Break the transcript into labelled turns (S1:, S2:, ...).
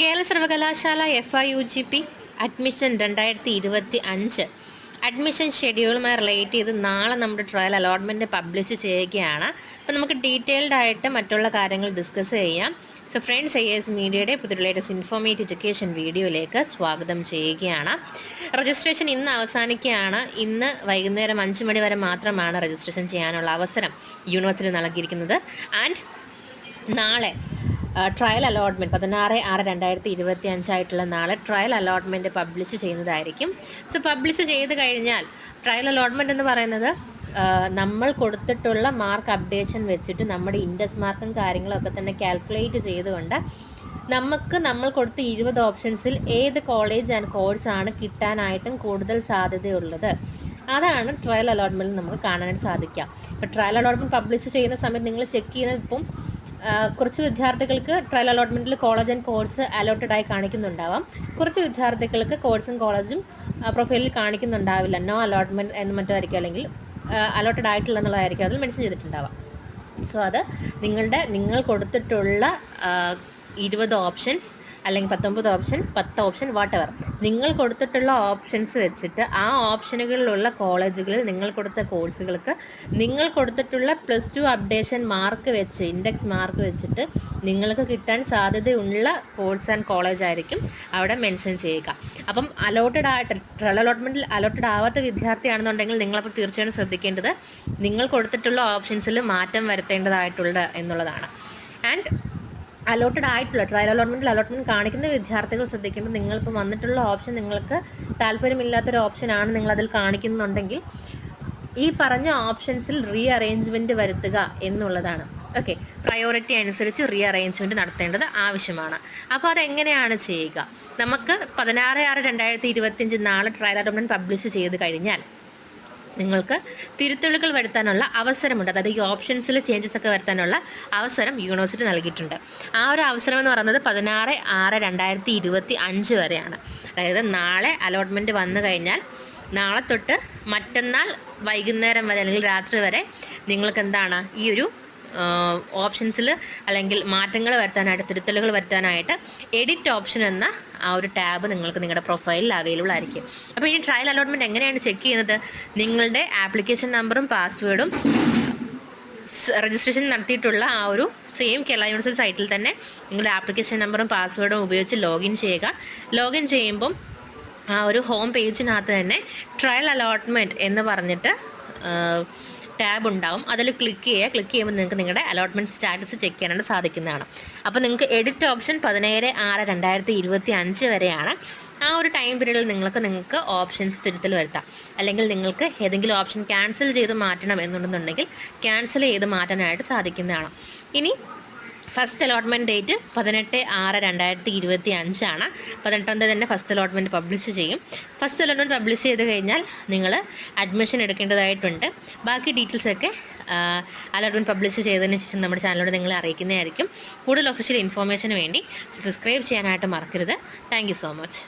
S1: കേരള സർവകലാശാല F I U G P admission രണ്ടായിരത്തി ഇരുപത്തി അഞ്ച് അഡ്മിഷൻ ഷെഡ്യൂളുമായി റിലേറ്റ് ചെയ്ത് നാളെ നമ്മുടെ ട്രയൽ അലോട്ട്മെന്റ് പബ്ലിഷ് ചെയ്യുകയാണ്. അപ്പോൾ നമുക്ക് ഡീറ്റെയിൽഡ് ആയിട്ട് മറ്റുള്ള കാര്യങ്ങൾ ഡിസ്കസ് ചെയ്യാം. സോ ഫ്രണ്ട്സ് ഐ എസ് മീഡിയയുടെ പുതിയ ലേറ്റസ്റ്റ് ഇൻഫോർമേറ്റ് എഡ്യൂക്കേഷൻ വീഡിയോയിലേക്ക് സ്വാഗതം ചെയ്യുകയാണ്. രജിസ്ട്രേഷൻ ഇന്ന് അവസാനിക്കുകയാണ്. ഇന്ന് വൈകുന്നേരം അഞ്ച് മണി വരെ മാത്രമാണ് രജിസ്ട്രേഷൻ ചെയ്യാനുള്ള അവസരം യൂണിവേഴ്സിറ്റി നൽകിയിരിക്കുന്നത്. ആൻഡ് നാളെ ട്രയൽ അലോട്ട്മെന്റ് പതിനാറ് ആറ് രണ്ടായിരത്തി ഇരുപത്തി അഞ്ചായിട്ടുള്ള നാളെ ട്രയൽ അലോട്ട്മെന്റ് പബ്ലിഷ് ചെയ്യുന്നതായിരിക്കും. സോ പബ്ലിഷ് ചെയ്ത് കഴിഞ്ഞാൽ ട്രയൽ അലോട്ട്മെന്റ് എന്ന് പറയുന്നത് നമ്മൾ കൊടുത്തിട്ടുള്ള മാർക്ക് അപ്ഡേഷൻ വെച്ചിട്ട് നമ്മുടെ ഇൻഡസ് മാർക്കും കാര്യങ്ങളൊക്കെ തന്നെ കാൽക്കുലേറ്റ് ചെയ്തുകൊണ്ട് നമുക്ക് നമ്മൾ കൊടുത്ത ഇരുപത് ഓപ്ഷൻസിൽ ഏത് കോളേജ് ആൻഡ് കോഴ്സ് ആണ് കിട്ടാനായിട്ടും കൂടുതൽ സാധ്യതയുള്ളത്. അതാണ് ട്രയൽ അലോട്ട്മെന്റിൽ നമുക്ക് കാണാനായിട്ട് സാധിക്കുക. ഇപ്പോൾ ട്രയൽ അലോട്ട്മെന്റ് പബ്ലിഷ് ചെയ്യുന്ന സമയത്ത് നിങ്ങൾ ചെക്ക് ചെയ്യുന്നത് ഇപ്പം കുറച്ച് വിദ്യാർത്ഥികൾക്ക് ട്രയൽ അലോട്ട്മെന്റിൽ കോളേജ് ആൻഡ് കോഴ്സ് അലോട്ടഡ് ആയി കാണിക്കുന്നുണ്ടാവാം. കുറച്ച് വിദ്യാർത്ഥികൾക്ക് കോഴ്സും കോളേജും പ്രൊഫൈലിൽ കാണിക്കുന്നുണ്ടാവില്ല. നോ അലോട്ട്മെന്റ് എന്ന് മറ്റുമായിരിക്കും അല്ലെങ്കിൽ അലോട്ടഡ് ആയിട്ടില്ല എന്നുള്ളതായിരിക്കും. അതിൽ മെൻഷൻ ചെയ്തിട്ടുണ്ടാവാം. സോ അത് നിങ്ങളുടെ നിങ്ങൾ കൊടുത്തിട്ടുള്ള ഇരുപത് ഓപ്ഷൻസ് അല്ലെങ്കിൽ പത്തൊമ്പത് ഓപ്ഷൻ പത്ത് ഓപ്ഷൻ വാട്ടവർ നിങ്ങൾ കൊടുത്തിട്ടുള്ള ഓപ്ഷൻസ് വെച്ചിട്ട് ആ ഓപ്ഷനുകളിലുള്ള കോളേജുകളിൽ നിങ്ങൾ കൊടുത്ത കോഴ്സുകൾക്ക് നിങ്ങൾ കൊടുത്തിട്ടുള്ള പ്ലസ് ടു അപ്ഡേഷൻ മാർക്ക് വെച്ച് ഇൻഡെക്സ് മാർക്ക് വെച്ചിട്ട് നിങ്ങൾക്ക് കിട്ടാൻ സാധ്യതയുള്ള കോഴ്സ് ആൻഡ് കോളേജ് ആയിരിക്കും അവിടെ മെൻഷൻ ചെയ്യുക. അപ്പം അലോട്ടഡ് ആയിട്ട് ട്രയൽ അലോട്ട്മെന്റിൽ അലോട്ടഡ് ആവാത്ത വിദ്യാർത്ഥിയാണെന്നുണ്ടെങ്കിൽ നിങ്ങളപ്പോൾ തീർച്ചയായും ശ്രദ്ധിക്കേണ്ടത് നിങ്ങൾ കൊടുത്തിട്ടുള്ള ഓപ്ഷൻസിൽ മാറ്റം വരുത്തേണ്ടതായിട്ടുള്ളത് എന്നുള്ളതാണ്. ആൻഡ് അലോട്ടഡ് ആയിട്ടുള്ള ട്രയൽ അലോട്ട്മെന്റിൽ അലോട്ട്മെന്റ് കാണിക്കുന്ന വിദ്യാർത്ഥികൾ ശ്രദ്ധിക്കുമ്പോൾ നിങ്ങൾക്ക് വന്നിട്ടുള്ള ഓപ്ഷൻ നിങ്ങൾക്ക് താല്പര്യമില്ലാത്തൊരു ഓപ്ഷനാണ് നിങ്ങൾ അതിൽ കാണിക്കുന്നുണ്ടെങ്കിൽ ഈ പറഞ്ഞ ഓപ്ഷൻസിൽ റീ അറേഞ്ച്മെന്റ് വരുത്തുക എന്നുള്ളതാണ്. ഓക്കെ പ്രയോറിറ്റി അനുസരിച്ച് റീ അറേഞ്ച്മെന്റ് നടത്തേണ്ടത് ആവശ്യമാണ്. അപ്പോൾ അതെങ്ങനെയാണ് ചെയ്യുക? നമുക്ക് പതിനാറ് ആറ് രണ്ടായിരത്തി ഇരുപത്തിയഞ്ച് നാളെ ട്രയൽ അലോട്ട്മെന്റ് പബ്ലിഷ് ചെയ്ത് കഴിഞ്ഞാൽ നിങ്ങൾക്ക് തിരുത്തലുകൾ വരുത്താനുള്ള അവസരമുണ്ട്. അതായത് ഈ ഓപ്ഷൻസിൽ ചേഞ്ചസ് ഒക്കെ വരുത്താനുള്ള അവസരം യൂണിവേഴ്സിറ്റി നൽകിയിട്ടുണ്ട്. ആ ഒരു അവസരം എന്ന് പറയുന്നത് പതിനാറ് ആറ് രണ്ടായിരത്തി ഇരുപത്തി അഞ്ച് വരെയാണ്. അതായത് നാളെ അലോട്ട്മെന്റ് വന്നു കഴിഞ്ഞാൽ നാളെ തൊട്ട് മറ്റന്നാൾ വൈകുന്നേരം വരെ അല്ലെങ്കിൽ രാത്രി വരെ നിങ്ങൾക്ക് എന്താണ് ഈ ഒരു ഓപ്ഷൻസിൽ അല്ലെങ്കിൽ മാറ്റങ്ങൾ വരുത്താനായിട്ട് തിരുത്തലുകൾ വരുത്താനായിട്ട് എഡിറ്റ് ഓപ്ഷൻ എന്ന ആ ഒരു ടാബ് നിങ്ങൾക്ക് നിങ്ങളുടെ പ്രൊഫൈലിൽ അവൈലബിൾ ആയിരിക്കും. അപ്പോൾ ഈ ട്രയൽ അലോട്ട്മെന്റ് എങ്ങനെയാണ് ചെക്ക് ചെയ്യുന്നത്? നിങ്ങളുടെ ആപ്ലിക്കേഷൻ നമ്പറും പാസ്വേഡും രജിസ്ട്രേഷൻ നടത്തിയിട്ടുള്ള ആ ഒരു സെയിം കേരള യൂണിവേഴ്സിറ്റി സൈറ്റിൽ തന്നെ നിങ്ങളുടെ ആപ്ലിക്കേഷൻ നമ്പറും പാസ്വേഡും ഉപയോഗിച്ച് ലോഗിൻ ചെയ്യുക. ലോഗിൻ ചെയ്യുമ്പം ആ ഒരു ഹോം പേജിനകത്ത് തന്നെ ട്രയൽ അലോട്ട്മെന്റ് എന്ന് പറഞ്ഞിട്ട് ടാബ് ഉണ്ടാവും. അതിൽ ക്ലിക്ക് ചെയ്യുക. ക്ലിക്ക് ചെയ്യുമ്പോൾ നിങ്ങൾക്ക് നിങ്ങളുടെ അലോട്ട്മെന്റ് സ്റ്റാറ്റസ് ചെക്ക് ചെയ്യാനായിട്ട് സാധിക്കുന്നതാണ്. അപ്പോൾ നിങ്ങൾക്ക് എഡിറ്റ് ഓപ്ഷൻ പതിനേഴ് ആറ് രണ്ടായിരത്തി ഇരുപത്തി അഞ്ച് വരെയാണ്. ആ ഒരു ടൈം പീരീഡിൽ നിങ്ങൾക്ക് നിങ്ങൾക്ക് ഓപ്ഷൻസ് തിരുത്തൽ വരുത്താം. അല്ലെങ്കിൽ നിങ്ങൾക്ക് ഏതെങ്കിലും ഓപ്ഷൻ ക്യാൻസൽ ചെയ്ത് മാറ്റണം എന്നുണ്ടെന്നുണ്ടെങ്കിൽ ക്യാൻസൽ ചെയ്ത് മാറ്റാനായിട്ട് സാധിക്കുന്നതാണ്. ഇനി ഫസ്റ്റ് അലോട്ട്മെന്റ് ഡേറ്റ് പതിനെട്ട് ആറ് രണ്ടായിരത്തി ഇരുപത്തി അഞ്ചാണ് പതിനെട്ടാം തന്നെ ഫസ്റ്റ് അലോട്ട്മെന്റ് പബ്ലിഷ് ചെയ്യും. ഫസ്റ്റ് അലോട്ട്മെന്റ് പബ്ലിഷ് ചെയ്ത് കഴിഞ്ഞാൽ നിങ്ങൾ അഡ്മിഷൻ എടുക്കേണ്ടതായിട്ടുണ്ട്. ബാക്കി ഡീറ്റെയിൽസൊക്കെ അലോട്ട്മെന്റ് പബ്ലിഷ് ചെയ്തതിന് ശേഷം നമ്മുടെ ചാനലിലൂടെ നിങ്ങളെ അറിയിക്കുന്നതായിരിക്കും. കൂടുതൽ ഒഫീഷ്യൽ ഇൻഫോർമേഷന് വേണ്ടി സബ്സ്ക്രൈബ് ചെയ്യാനായിട്ട് മറക്കരുത്. Thank so much